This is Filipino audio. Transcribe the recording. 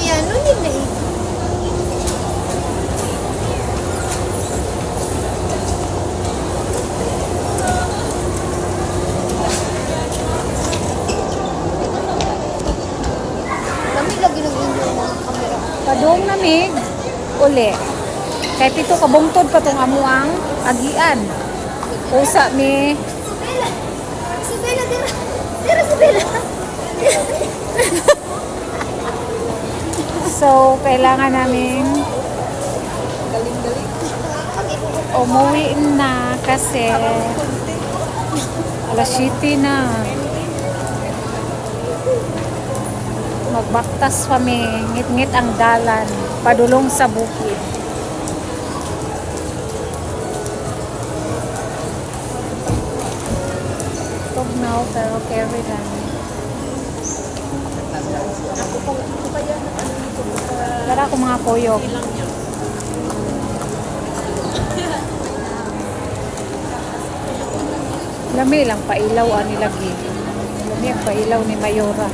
Na lagi ng inyo mga kamera. Padong namig. Uli. Kay pito kabungtod pa tong amuang agian. Usa mi So, kailangan namin umuwi na kasi alas 7 na. Magbaktas kami, ngit-ngit ang dalan, padulong sa bukid. Tugnaw pero carry lang. Tara ko mga kuyog. Lami lang pailaw ani lagi. Lami ang pailaw ni Mayora.